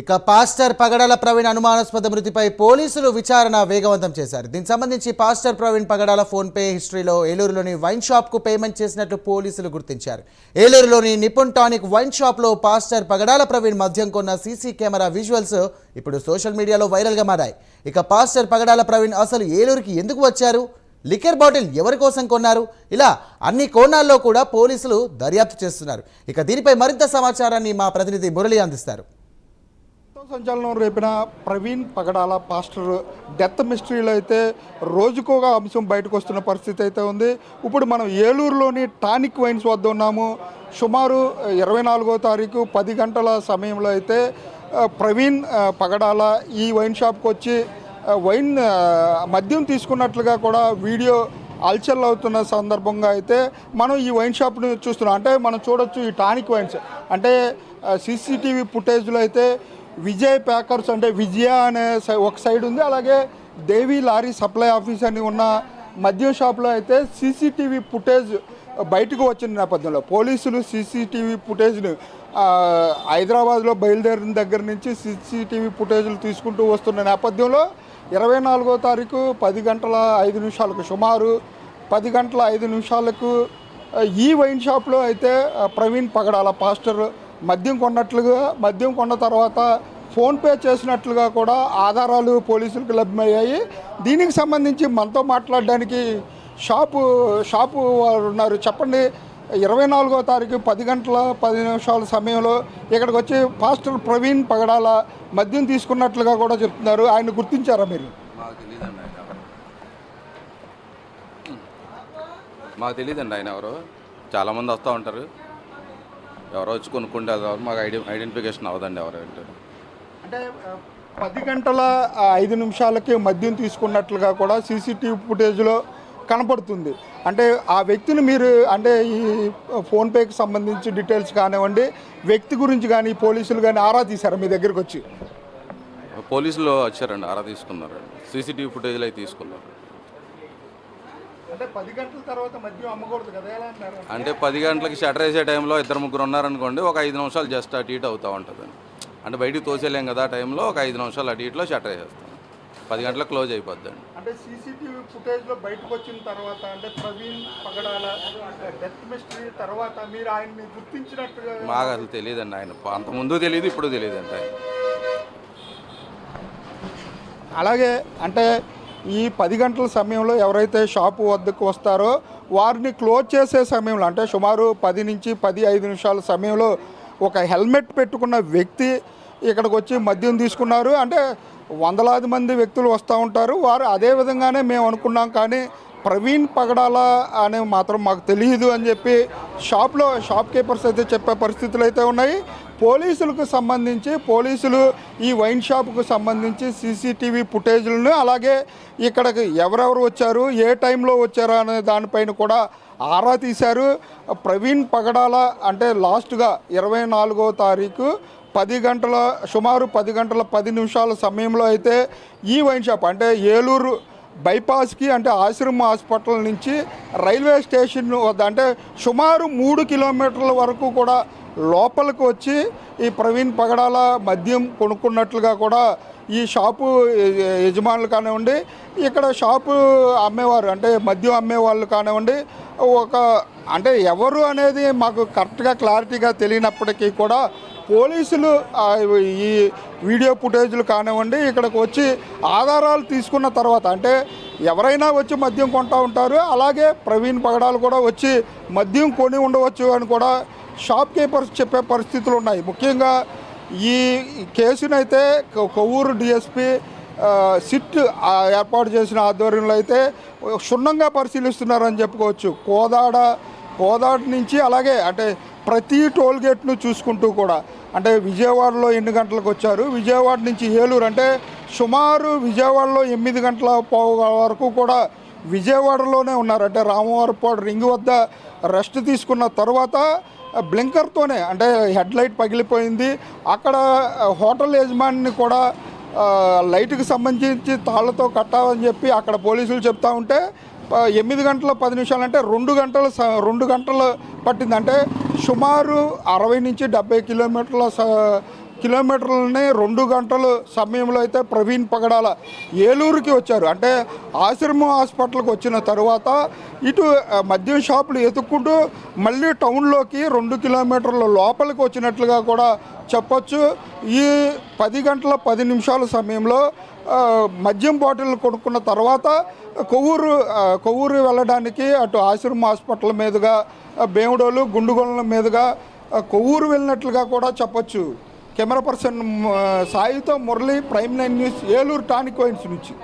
ఇక పాస్టర్ పగడాల ప్రవీణ్ అనుమానాస్పద మృతిపై పోలీసులు విచారణ వేగవంతం చేశారు. దీనికి సంబంధించి పాస్టర్ ప్రవీణ్ పగడాల ఫోన్పే హిస్టరీలో ఏలూరులోని వైన్ షాప్కు పేమెంట్ చేసినట్లు పోలీసులు గుర్తించారు. ఏలూరులోని నిపుణ్ టానిక్ వైన్ షాప్లో పాస్టర్ పగడాల ప్రవీణ్ మద్యం కొన్న సీసీ కెమెరా విజువల్స్ ఇప్పుడు సోషల్ మీడియాలో వైరల్గా మారాయి. ఇక పాస్టర్ పగడాల ప్రవీణ్ అసలు ఏలూరుకి ఎందుకు వచ్చారు? లికెర్ బాటిల్ ఎవరి కోసం కొన్నారు? ఇలా అన్ని కోణాల్లో కూడా పోలీసులు దర్యాప్తు చేస్తున్నారు. ఇక దీనిపై మరింత సమాచారాన్ని మా ప్రతినిధి మురళి అందిస్తారు. సంచలనం రేపిన ప్రవీణ్ పగడాల పాస్టర్ డెత్ మిస్టరీలో అయితే రోజుకోగా అంశం బయటకు వస్తున్న పరిస్థితి అయితే ఉంది. ఇప్పుడు మనం ఏలూరులోని టానిక్ వైన్స్ వద్ద ఉన్నాము. సుమారు ఇరవై నాలుగో తారీఖు పది గంటల సమయంలో అయితే ప్రవీణ్ పగడాల ఈ వైన్ షాప్కి వచ్చి వైన్ మద్యం తీసుకున్నట్లుగా కూడా వీడియో అల్చల్ అవుతున్న సందర్భంగా అయితే మనం ఈ వైన్ షాప్ని చూస్తున్నాం. అంటే మనం చూడొచ్చు ఈ టానిక్ వైన్స్. అంటే సీసీటీవీ ఫుటేజ్లో అయితే విజయ్ ప్యాకర్స్ అంటే విజయ అనే సై- ఒక సైడ్ ఉంది. అలాగే దేవి లారీ సప్లై ఆఫీస్ అని ఉన్న మద్యం షాప్లో అయితే సీసీటీవీ ఫుటేజ్ బయటకు వచ్చిన నేపథ్యంలో పోలీసులు సీసీటీవీ ఫుటేజ్ను హైదరాబాద్లో బయలుదేరిన దగ్గర నుంచి సీసీటీవీ ఫుటేజ్లు తీసుకుంటూ వస్తున్న నేపథ్యంలో ఇరవై నాలుగో తారీఖు పది గంటల ఐదు నిమిషాలకు సుమారు పది గంటల ఐదు నిమిషాలకు ఈ వైన్ షాప్లో అయితే ప్రవీణ్ పగడాల పాస్టర్ మద్యం కొన్నట్లుగా మద్యం కొన్న తర్వాత ఫోన్పే చేసినట్లుగా కూడా ఆధారాలు పోలీసులకు లభ్యమయ్యాయి. దీనికి సంబంధించి మనతో మాట్లాడడానికి షాపు షాపు వారు ఉన్నారు. చెప్పండి ఇరవై నాలుగో తారీఖు పది గంటల పది నిమిషాల సమయంలో ఇక్కడికి వచ్చి పాస్టర్ ప్రవీణ్ పగడాల మద్యం తీసుకున్నట్లుగా కూడా చెప్తున్నారు. ఆయన గుర్తించారా మీరు? మాకు తెలియదండి ఆయన ఎవరు. చాలామంది వస్తూ ఉంటారు. ఎవరో వచ్చి కొనుక్కుంటే అది ఎవరు మాకు ఐడి ఐడెంటిఫికేషన్ అవ్వదండి ఎవరు ఏంటో. అంటే పది గంటల ఐదు నిమిషాలకి మద్యం తీసుకున్నట్లుగా కూడా సీసీటీవీ ఫుటేజ్లో కనపడుతుంది. అంటే ఆ వ్యక్తిని మీరు అంటే ఈ ఫోన్పేకి సంబంధించి డీటెయిల్స్ కానివ్వండి వ్యక్తి గురించి కానీ పోలీసులు కానీ ఆరా తీశారు మీ దగ్గరికి వచ్చి పోలీసులు వచ్చారండి ఆరా తీసుకున్నారు సీసీటీవీ ఫుటేజ్లో అయితే తీసుకున్నారు అంటే పది గంటల తర్వాత మద్యం అమ్మకూడదు కదా ఎలా అంటారు అంటే పది గంటలకి షటర్ వేసే టైంలో ఇద్దరు ముగ్గురు ఉన్నారనుకోండి ఒక ఐదు నిమిషాలు జస్ట్ అటు ఇటు అవుతూ ఉంటుంది. అంటే బయటికి తోసేలేం కదా ఆ టైంలో ఒక ఐదు నిమిషాలు అటు ఇటులో షటర్ వేసేస్తాం. పది గంటలకు క్లోజ్ అయిపోద్దండి. అంటే సీసీటీవీ ఫుటేజ్లో బయటకు వచ్చిన తర్వాత అంటే ప్రవీణ్ పగడాల డెత్ మిస్టరీ తర్వాత మీరు ఆయన్ని గుర్తించినట్టుగా మాకు అసలు తెలియదండి ఆయన. అంత ముందు తెలియదు ఇప్పుడు తెలియదండి ఆయన. అలాగే అంటే ఈ పది గంటల సమయంలో ఎవరైతే షాపు వద్దకు వస్తారో వారిని క్లోజ్ చేసే సమయంలో అంటే సుమారు పది నుంచి పది ఐదు నిమిషాల సమయంలో ఒక హెల్మెట్ పెట్టుకున్న వ్యక్తి ఇక్కడికి వచ్చి మద్యం తీసుకున్నారు. అంటే వందలాది మంది వ్యక్తులు వస్తూ ఉంటారు. వారు అదే విధంగానే మేము అనుకున్నాం కానీ ప్రవీణ్ పగడాల అనే మాత్రం మాకు తెలియదు అని చెప్పి షాప్లో షాప్ కీపర్స్ అయితే చెప్పే పరిస్థితులు అయితే ఉన్నాయి. పోలీసులకు సంబంధించి పోలీసులు ఈ వైన్ షాప్కు సంబంధించి సీసీటీవీ ఫుటేజ్లను అలాగే ఇక్కడికి ఎవరెవరు వచ్చారు ఏ టైంలో వచ్చారు అనే దానిపైన కూడా ఆరా తీశారు. ప్రవీణ్ పగడాల అంటే లాస్ట్గా ఇరవై నాలుగో తారీఖు పది గంటల సుమారు పది గంటల పది నిమిషాల సమయంలో అయితే ఈ వైన్ షాప్ అంటే ఏలూరు బైపాస్కి అంటే ఆశ్రమ హాస్పిటల్ నుంచి రైల్వే స్టేషన్ వద్ద అంటే సుమారు మూడు కిలోమీటర్ల వరకు కూడా లోపలికి వచ్చి ఈ ప్రవీణ్ పగడాల మద్యం కొనుక్కున్నట్లుగా కూడా ఈ షాపు యజమానులు కానివ్వండి ఇక్కడ షాపు అమ్మేవారు అంటే మద్యం అమ్మేవాళ్ళు కానివ్వండి ఒక అంటే ఎవరు అనేది మాకు కరెక్ట్గా క్లారిటీగా తెలియనప్పటికీ కూడా పోలీసులు ఈ వీడియో ఫుటేజ్లు కానివ్వండి ఇక్కడికి వచ్చి ఆధారాలు తీసుకున్న తర్వాత అంటే ఎవరైనా వచ్చి మద్యం కొంటూ ఉంటారు అలాగే ప్రవీణ్ పగడాలు కూడా వచ్చి మద్యం కొని ఉండవచ్చు అని కూడా షాప్ కీపర్స్ చెప్పే పరిస్థితులు ఉన్నాయి. ముఖ్యంగా ఈ కేసునైతే కొవ్వూరు డిఎస్పీ సిట్ ఏర్పాటు చేసిన ఆధ్వర్యంలో అయితే క్షుణ్ణంగా పరిశీలిస్తున్నారని చెప్పుకోవచ్చు. కోదాడ కోదాడ నుంచి అలాగే అంటే ప్రతి టోల్ గేట్ను చూసుకుంటూ కూడా అంటే విజయవాడలో ఎన్ని గంటలకు వచ్చారు? విజయవాడ నుంచి ఏలూరు అంటే సుమారు విజయవాడలో ఎనిమిది గంటల పోవు వరకు కూడా విజయవాడలోనే ఉన్నారు. అంటే రామవారపాడు రింగ్ వద్ద రెస్ట్ తీసుకున్న తర్వాత బ్లింకర్తోనే అంటే హెడ్ లైట్ పగిలిపోయింది. అక్కడ హోటల్ యజమానిని కూడా లైట్కి సంబంధించి తాళ్ళతో కట్టాలని చెప్పి అక్కడ పోలీసులు చెప్తా ఉంటే ఎనిమిది గంటల పది నిమిషాలు అంటే రెండు గంటల రెండు గంటలు పట్టింది. అంటే సుమారు అరవై నుంచి డెబ్బై కిలోమీటర్ల కిలోమీటర్లని రెండు గంటల సమయంలో అయితే ప్రవీణ్ పగడాల ఏలూరుకి వచ్చారు. అంటే ఆశ్రమం హాస్పిటల్కి వచ్చిన తర్వాత ఇటు మద్యం షాపులు ఎతుక్కుంటూ మళ్ళీ టౌన్లోకి రెండు కిలోమీటర్ల లోపలికి వచ్చినట్లుగా కూడా చెప్పొచ్చు. ఈ పది గంటల పది నిమిషాల సమయంలో మద్యం బాటిల్ కొనుక్కున్న తర్వాత కొవ్వూరు కొవ్వూరు వెళ్ళడానికి అటు ఆశ్రమ హాస్పిటల్ మీదుగా ఆ, భీముడోలు గుండుగొండల మీదుగా కొవ్వూరు వెళ్ళినట్లుగా కూడా చెప్పచ్చు. Camera person సాయితో Murali prime nine news Eluru tonic wines నుంచి.